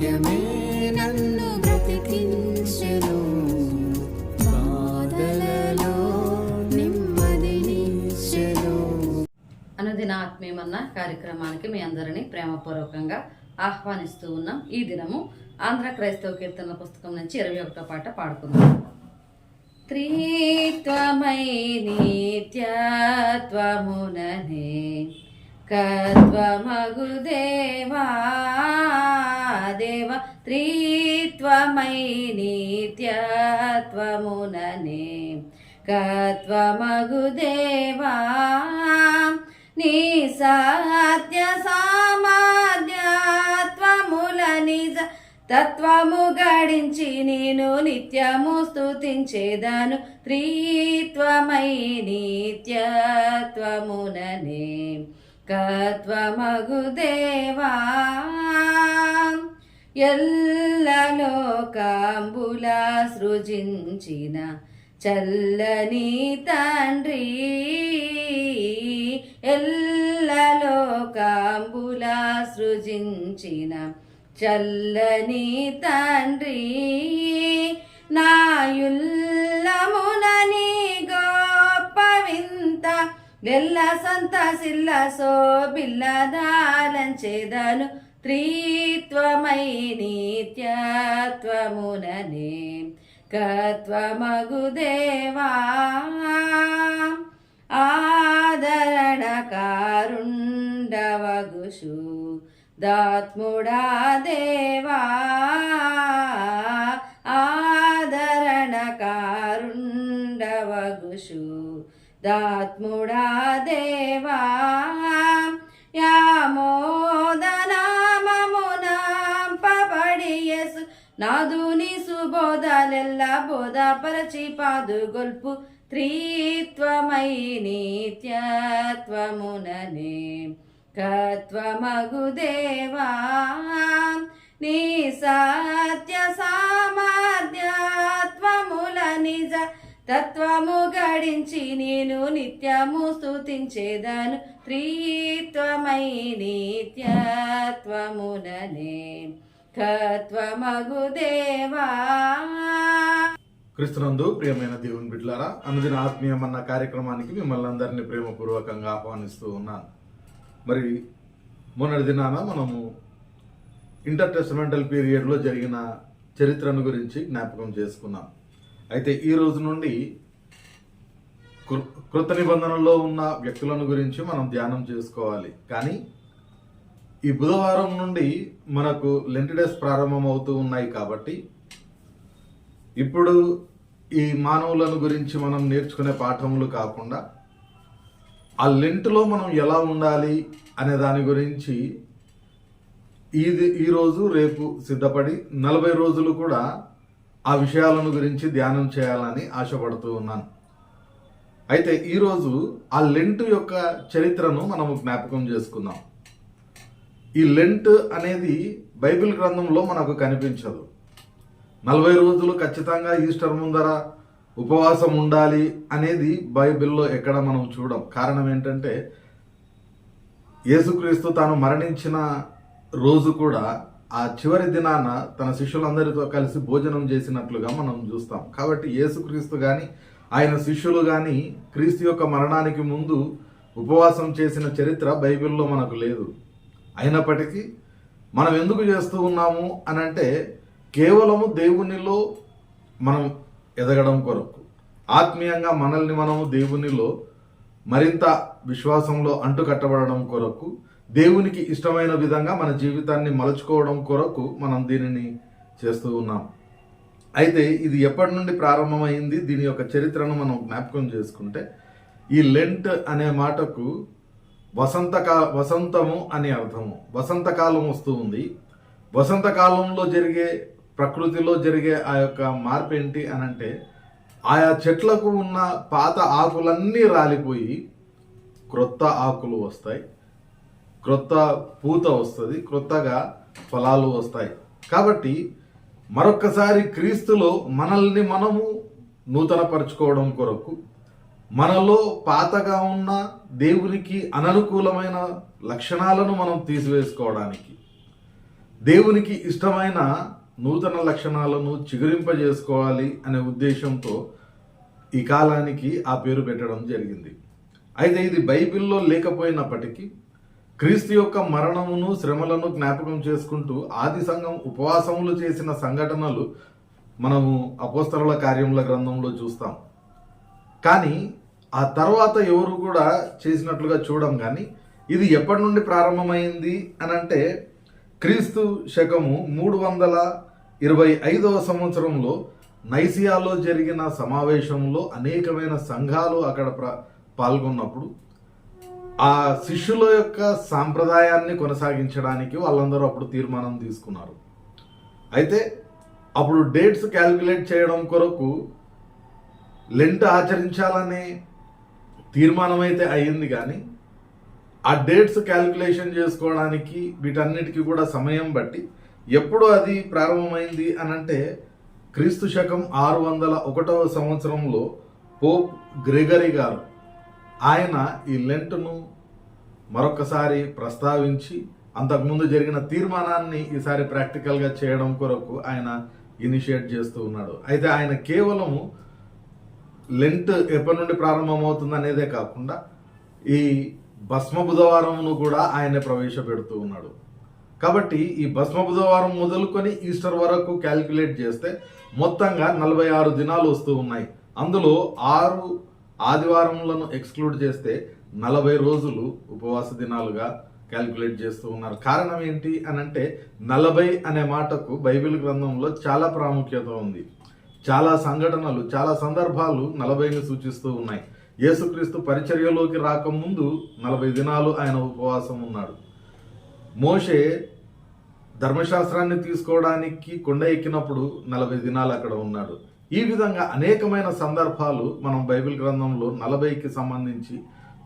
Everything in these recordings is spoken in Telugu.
వాక్యమే నన్ను బ్రతికించెను. బాధలలో నెమ్మదినిచ్చెను అనుదిన ఆత్మీయమన్న కార్యక్రమానికి మీ అందరినీ ప్రేమపూర్వకంగా ఆహ్వానిస్తూ ఉన్నాం. ఈ దినము ఆంధ్ర క్రైస్తవ కీర్తనల పుస్తకం నుంచి ఇరవై ఒకటో పాట పాడుకుందాం. త్రిత్వమై నిత్యత్వముననే కత్వమగుదేవా త్రీత్వమై నిత్యత్వముననే కత్వమగు దేవా నీ సత్య సామాధ్యత్వముల నిజ తత్వము గడించి నేను నిత్యము స్థుతించేదాను త్రీత్వమై నిత్యత్వముననే కత్వమగు దేవా ఎల్లలోకాంబుల సృజించిన చల్లని తండ్రి. ఎల్లలోకాంబుల సృజించిన చల్లని తండ్రి. నాయుల్లమునని గొప్ప వింత ఎల్ల సంత సిల్ల సో బిల్లదాలంచేదను త్రీత్వమై నిత్యత్వముననే కత్వమగుదేవా. ఆదరణ కారుండవగుషు దాత్ముడా దేవా. ఆదరణ కారుండవగుషు దాత్ముడా దేవా. యామోదనా యామోదనామమునాంపబడియసు నాదుని సుబోధలెల్ల బోధపరచి పాదుగొల్పు త్రిత్వమై నిత్యత్వముననే. కత్వమగు దేవా నీ సత్య సామర్థ్యత్వముల నిజ తత్వము గడించి నేను నిత్యము స్తుతించేదాను త్రిత్వమై నిత్యత్వముననే. తత్వమగుదేవా క్రిస్తునందు ప్రియమైన దేవుని బిడ్డలారా అనుదిన ఆత్మీయమన్న కార్యక్రమానికి మిమ్మల్ని అందరినీ ప్రేమపూర్వకంగా ఆహ్వానిస్తూ ఉన్నాను. మరి మొన్నటి దినాన మనము ఇంటర్ టెస్టమెంటల్ పీరియడ్లో జరిగిన చరిత్రను గురించి జ్ఞాపకం చేసుకున్నాం. అయితే ఈ రోజు నుండి కృ- కృత నిబంధనలో ఉన్న వ్యక్తులను గురించి మనం ధ్యానం చేసుకోవాలి. కానీ ఈ బుధవారం నుండి మనకు లెంట్ డేస్ ప్రారంభం అవుతూ ఉన్నాయి కాబట్టి ఇప్పుడు ఈ మానవులను గురించి మనం నేర్చుకునే పాఠములు కాకుండా ఆ లెంట్లో మనం ఎలా ఉండాలి అనే దాని గురించి ఇది ఈరోజు రేపు సిద్ధపడి నలభై రోజులు కూడా ఆ విషయాలను గురించి ధ్యానం చేయాలని ఆశపడుతూ ఉన్నాను. అయితే ఈరోజు ఆ లెంట్ యొక్క చరిత్రను మనము జ్ఞాపకం చేసుకుందాం. ఈ లెంట్ అనేది బైబిల్ గ్రంథంలో మనకు కనిపించదు. నలభై రోజులు ఖచ్చితంగా ఈస్టర్ ముందర ఉపవాసం ఉండాలి అనేది బైబిల్లో ఎక్కడ మనం చూడం. కారణం ఏంటంటే యేసుక్రీస్తు తాను మరణించిన రోజు కూడా ఆ చివరి దినాన తన శిష్యులందరితో కలిసి భోజనం చేసినట్లుగా మనం చూస్తాం. కాబట్టి యేసుక్రీస్తు కానీ ఆయన శిష్యులు కానీ క్రీస్తు యొక్క మరణానికి ముందు ఉపవాసం చేసిన చరిత్ర బైబిల్లో మనకు లేదు. అయినప్పటికీ మనం ఎందుకు చేస్తూ ఉన్నాము అని అంటే కేవలము దేవునిలో మనం ఎదగడం కొరకు. ఆత్మీయంగా మనల్ని మనము దేవునిలో మరింత విశ్వాసంలో అంటుకట్టబడడం కొరకు దేవునికి ఇష్టమైన విధంగా మన జీవితాన్ని మలుచుకోవడం కొరకు మనం దీనిని చేస్తూ ఉన్నాం. అయితే ఇది ఎప్పటి నుండి ప్రారంభమైంది? దీని యొక్క చరిత్రను మనం జ్ఞాపకం చేసుకుంటే ఈ లెంట్ అనే మాటకు వసంతకా వసంతము అని అర్థము. వసంతకాలం వస్తూ ఉంది వసంతకాలంలో జరిగే ప్రకృతిలో జరిగే ఆ యొక్క మార్పు ఏంటి అని అంటే ఆయా చెట్లకు ఉన్న పాత ఆకులన్నీ రాలిపోయి క్రొత్త ఆకులు వస్తాయి. క్రొత్త పూత వస్తుంది. క్రొత్తగా ఫలాలు వస్తాయి. కాబట్టి మరొక్కసారి క్రీస్తులో మనల్ని మనము నూతనపరచుకోవడం కొరకు మనలో పాతగా ఉన్న దేవునికి అననుకూలమైన లక్షణాలను మనం తీసివేసుకోవడానికి దేవునికి ఇష్టమైన నూతన లక్షణాలను చిగురింపజేసుకోవాలి అనే ఉద్దేశంతో ఈ కాలానికి ఆ పేరు పెట్టడం జరిగింది. అయితే ఇది బైబిల్లో లేకపోయినప్పటికీ క్రీస్తు యొక్క మరణమును శ్రమలను జ్ఞాపకం చేసుకుంటూ ఆది సంఘం ఉపవాసములు చేసిన సంఘటనలు మనము అపోస్తరుల కార్యముల గ్రంథంలో చూస్తాం. కానీ ఆ తర్వాత ఎవరు కూడా చేసినట్లుగా చూడం కానీ ఇది ఎప్పటి నుండి ప్రారంభమైంది అని అంటే క్రీస్తు శకము మూడు వందల ఇరవై ఐదవ సంవత్సరంలో నైసియాలో జరిగిన సమావేశంలో అనేకమైన సంఘాలు అక్కడ ప్ర పాల్గొన్నప్పుడు ఆ శిష్యుల యొక్క సాంప్రదాయాన్ని కొనసాగించడానికి వాళ్ళందరూ అప్పుడు తీర్మానం తీసుకున్నారు. అయితే అప్పుడు డేట్స్ క్యాల్కులేట్ చేయడం కొరకు లెంట్ ఆచరించాలనే తీర్మానం అయితే అయ్యింది కానీ ఆ డేట్స్ క్యాల్కులేషన్ చేసుకోవడానికి వీటన్నిటికీ కూడా సమయం బట్టి ఎప్పుడు అది ప్రారంభమైంది అని అంటే క్రీస్తు శకం ఆరు వందల ఒకటవ సంవత్సరంలో పోప్ గ్రెగరీ గారు ఆయన ఈ లెంట్ను మరొకసారి ప్రస్తావించి అంతకుముందు జరిగిన తీర్మానాన్ని ఈసారి ప్రాక్టికల్గా చేయడం కొరకు ఆయన ఇనిషియేట్ చేస్తూ ఉన్నాడు. అయితే ఆయన కేవలము లెంట్ ఎప్పటి నుండి ప్రారంభమవుతుంది అనేదే కాకుండా ఈ భస్మ బుధవారమును కూడా ఆయన ప్రవేశపెడుతూ ఉన్నాడు. కాబట్టి ఈ భస్మ బుధవారం మొదలుకొని ఈస్టర్ వరకు క్యాల్కులేట్ చేస్తే మొత్తంగా నలభై ఆరు దినాలు వస్తూ ఉన్నాయి. అందులో ఆరు ఆదివారములను ఎక్స్క్లూడ్ చేస్తే నలభై రోజులు ఉపవాస దినాలుగా క్యాల్కులేట్ చేస్తూ ఉన్నారు. కారణం ఏంటి అని అంటే నలభై అనే మాటకు బైబిల్ గ్రంథంలో చాలా ప్రాముఖ్యత ఉంది. చాలా సంఘటనలు చాలా సందర్భాలు నలభైని సూచిస్తూ ఉన్నాయి. యేసుక్రీస్తు పరిచర్యలోకి రాకముందు నలభై దినాలు ఆయన ఉపవాసం ఉన్నాడు. మోషే ధర్మశాస్త్రాన్ని తీసుకోవడానికి కొండ ఎక్కినప్పుడు నలభై దినాలు అక్కడ ఉన్నాడు. ఈ విధంగా అనేకమైన సందర్భాలు మనం బైబిల్ గ్రంథంలో నలభైకి సంబంధించి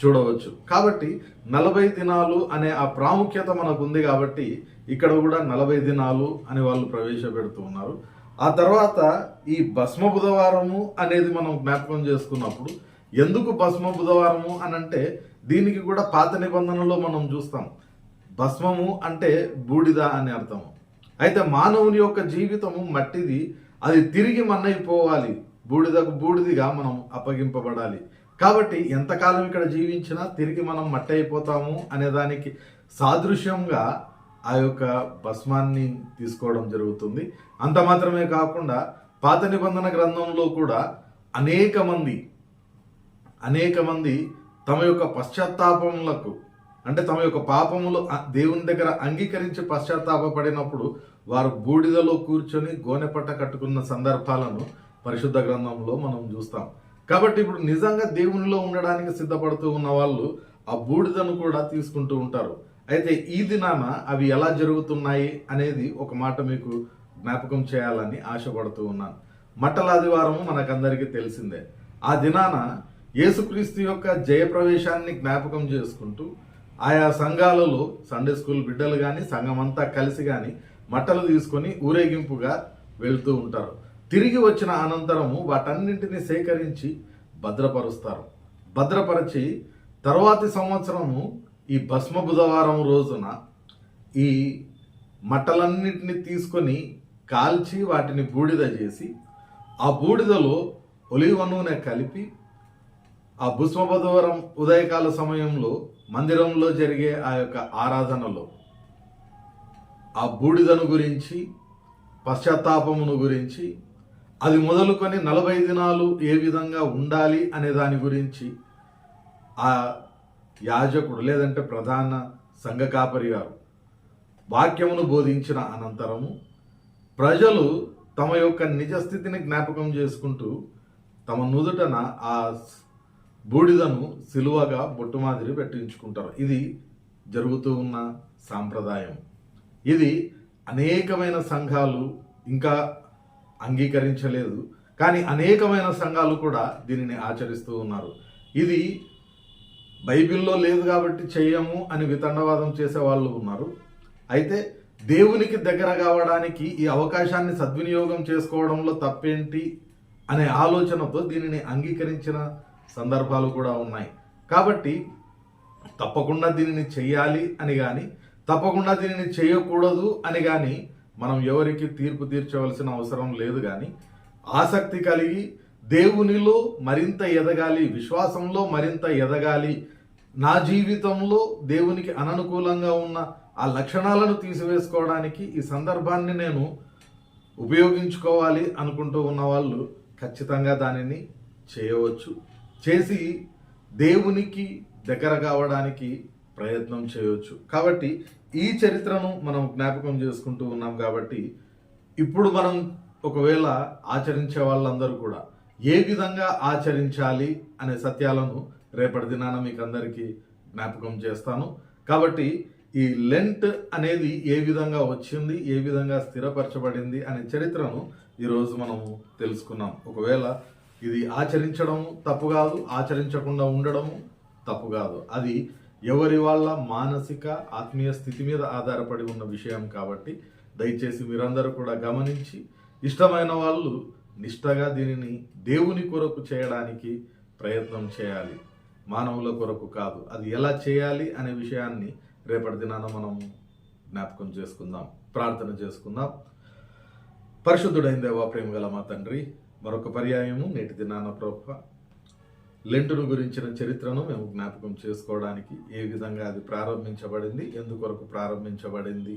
చూడవచ్చు. కాబట్టి నలభై దినాలు అనే ఆ ప్రాముఖ్యత మనకు ఉంది కాబట్టి ఇక్కడ కూడా నలభై దినాలు అని వాళ్ళు ప్రవేశపెడుతూ ఉన్నారు. ఆ తర్వాత ఈ భస్మ బుధవారము అనేది మనం జ్ఞాపకం చేసుకున్నప్పుడు ఎందుకు భస్మ బుధవారము అని అంటే దీనికి కూడా పాత నిబంధనలో మనం చూస్తాం. భస్మము అంటే బూడిద అని అర్థం. అయితే మానవుని యొక్క జీవితము మట్టిది అది తిరిగి మన్నైపోవాలి. బూడిదకు బూడిదిగా మనం అప్పగింపబడాలి. కాబట్టి ఎంతకాలం ఇక్కడ జీవించినా తిరిగి మనం మట్టి అయిపోతాము అనే దానికి సాదృశ్యంగా ఆ యొక్క భస్మాన్ని తీసుకోవడం జరుగుతుంది. అంత మాత్రమే కాకుండా పాత నిబంధన గ్రంథంలో కూడా అనేక మంది అనేక మంది తమ యొక్క పశ్చాత్తాపములకు అంటే తమ యొక్క పాపములు దేవుని దగ్గర అంగీకరించి పశ్చాత్తాపపడినప్పుడు వారు బూడిదలో కూర్చొని గోనెపట్ట కట్టుకున్న సందర్భాలను పరిశుద్ధ గ్రంథంలో మనం చూస్తాం. కాబట్టి ఇప్పుడు నిజంగా దేవునిలో ఉండడానికి సిద్ధపడుతూ ఉన్న వాళ్ళు ఆ బూడిదను కూడా తీసుకుంటూ ఉంటారు. అయితే ఈ దినాన అవి ఎలా జరుగుతున్నాయి అనేది ఒక మాట మీకు జ్ఞాపకం చేయాలని ఆశపడుతూ ఉన్నాను. మట్టలాదివారము మనకందరికీ తెలిసిందే. ఆ దినాన యేసుక్రీస్తు యొక్క జయప్రవేశాన్ని జ్ఞాపకం చేసుకుంటూ ఆయా సంఘాలలో సండే స్కూల్ బిడ్డలు కానీ సంఘం అంతా కలిసి కానీ మట్టలు తీసుకొని ఊరేగింపుగా వెళ్తూ ఉంటారు. తిరిగి వచ్చిన అనంతరము వాటన్నింటిని సేకరించి భద్రపరుస్తారు. భద్రపరిచి తర్వాతి సంవత్సరము ఈ భస్మ బుధవారం రోజున ఈ మట్టలన్నింటినీ తీసుకొని కాల్చి వాటిని బూడిద చేసి ఆ బూడిదలో ఒలివ నూనె కలిపి ఆ భుస్మ బుధవారం ఉదయకాల సమయంలో మందిరంలో జరిగే ఆ యొక్క ఆరాధనలో ఆ బూడిదను గురించి పశ్చాత్తాపమును గురించి అది మొదలుకొని నలభై దినాలు ఏ విధంగా ఉండాలి అనే దాని గురించి ఆ యాజకుడు లేదంటే ప్రధాన సంఘ కాపరి గారు. వాక్యమును బోధించిన అనంతరము ప్రజలు తమ యొక్క నిజ స్థితిని జ్ఞాపకం చేసుకుంటూ తమ నుదుటన ఆ బూడిదను సిలువగా బొట్టు మాదిరి పెట్టించుకుంటారు. ఇది జరుగుతూ ఉన్న సాంప్రదాయం. ఇది అనేకమైన సంఘాలు ఇంకా అంగీకరించలేదు. కానీ అనేకమైన సంఘాలు కూడా దీనిని ఆచరిస్తూ ఉన్నారు. ఇది బైబిల్లో లేదు కాబట్టి చెయ్యము అని వితండవాదం చేసే వాళ్ళు ఉన్నారు. అయితే దేవునికి దగ్గర కావడానికి ఈ అవకాశాన్ని సద్వినియోగం చేసుకోవడంలో తప్పేంటి అనే ఆలోచనతో దీనిని అంగీకరించిన సందర్భాలు కూడా ఉన్నాయి. కాబట్టి తప్పకుండా దీనిని చేయాలి అని కానీ తప్పకుండా దీనిని చేయకూడదు అని కానీ మనం ఎవరికి తీర్పు తీర్చవలసిన అవసరం లేదు కానీ ఆసక్తి కలిగి దేవునిలో మరింత ఎదగాలి విశ్వాసంలో మరింత ఎదగాలి నా జీవితంలో దేవునికి అననుకూలంగా ఉన్న ఆ లక్షణాలను తీసివేసుకోవడానికి ఈ సందర్భాన్ని నేను ఉపయోగించుకోవాలి అనుకుంటూ ఉన్న వాళ్ళు ఖచ్చితంగా దానిని చేయవచ్చు. చేసి దేవునికి దగ్గర కావడానికి ప్రయత్నం చేయవచ్చు కాబట్టి ఈ చరిత్రను మనం జ్ఞాపకం చేసుకుంటూ ఉన్నాం కాబట్టి ఇప్పుడు మనం ఒకవేళ ఆచరించే వాళ్ళందరూ కూడా ఏ విధంగా ఆచరించాలి అనే సత్యాలను రేపటి దినాన మీకు అందరికీ జ్ఞాపకం చేస్తాను. కాబట్టి ఈ లెంట్ అనేది ఏ విధంగా వచ్చింది ఏ విధంగా స్థిరపరచబడింది అనే చరిత్రను ఈరోజు మనము తెలుసుకున్నాం. ఒకవేళ ఇది ఆచరించడం తప్పు కాదు ఆచరించకుండా ఉండడము తప్పు కాదు. అది ఎవరి వాళ్ళ మానసిక ఆత్మీయ స్థితి మీద ఆధారపడి ఉన్న విషయం కాబట్టి దయచేసి మీరందరూ కూడా గమనించి ఇష్టమైన వాళ్ళు నిష్టగా దీనిని దేవుని కొరకు చేయడానికి ప్రయత్నం చేయాలి. మానవుల కొరకు కాదు. అది ఎలా చేయాలి అనే విషయాన్ని రేపటి దినాన మనం జ్ఞాపకం చేసుకుందాం ప్రార్థన చేసుకుందాం. పరిశుద్ధుడైన దేవా ప్రేమ గల మా తండ్రి మరొక పర్యాయము నేటి దినాన ప్రభ లెంటును గురించిన చరిత్రను మేము జ్ఞాపకం చేసుకోవడానికి ఏ విధంగా అది ప్రారంభించబడింది ఎందుకొరకు ప్రారంభించబడింది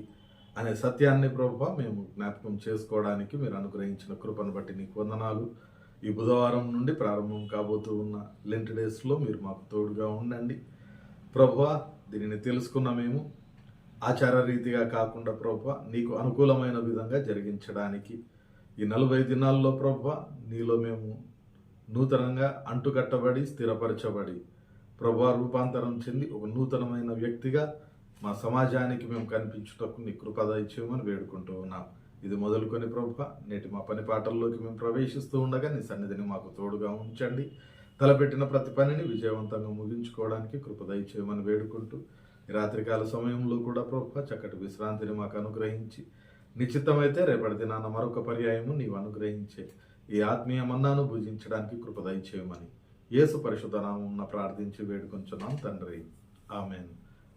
అనే సత్యాన్ని ప్రభు మేము జ్ఞాపకం చేసుకోవడానికి మీరు అనుగ్రహించిన కృపను బట్టి నీకు వందనాలు. ఈ బుధవారం నుండి ప్రారంభం కాబోతూ ఉన్న లెంట్ డేస్లో మీరు మాకు తోడుగా ఉండండి. ప్రభు దీనిని తెలుసుకున్న మేము ఆచార రీతిగా కాకుండా ప్రభు నీకు అనుకూలమైన విధంగా జరిగించడానికి ఈ నలభై దినాల్లో ప్రభు నీలో మేము నూతనంగా అంటుకట్టబడి స్థిరపరచబడి ప్రభు రూపాంతరం చెంది ఒక నూతనమైన వ్యక్తిగా మా సమాజానికి మేము కనిపించుటకు నీ కృపద ఇచ్చేయమని వేడుకుంటూ ఉన్నాం. ఇది మొదలుకొని ప్రభు నేటి మా పని పాటల్లోకి మేము ప్రవేశిస్తూ ఉండగా నీ సన్నిధిని మాకు తోడుగా ఉంచండి. తలపెట్టిన ప్రతి పనిని విజయవంతంగా ముగించుకోవడానికి కృపద ఇచ్చేయమని వేడుకుంటూ రాత్రికాల సమయంలో కూడా ప్రభు చక్కటి విశ్రాంతిని మాకు అనుగ్రహించి నిశ్చితమైతే రేపటి దినాన మరొక పర్యాయము నీవు అనుగ్రహించే ఈ ఆత్మీయ మన్నాను భుజించడానికి కృపద ఇచ్చేయమని యేసు ఉన్న ప్రార్థించి వేడుకొంచున్నాం తండ్రి. ఆమెను.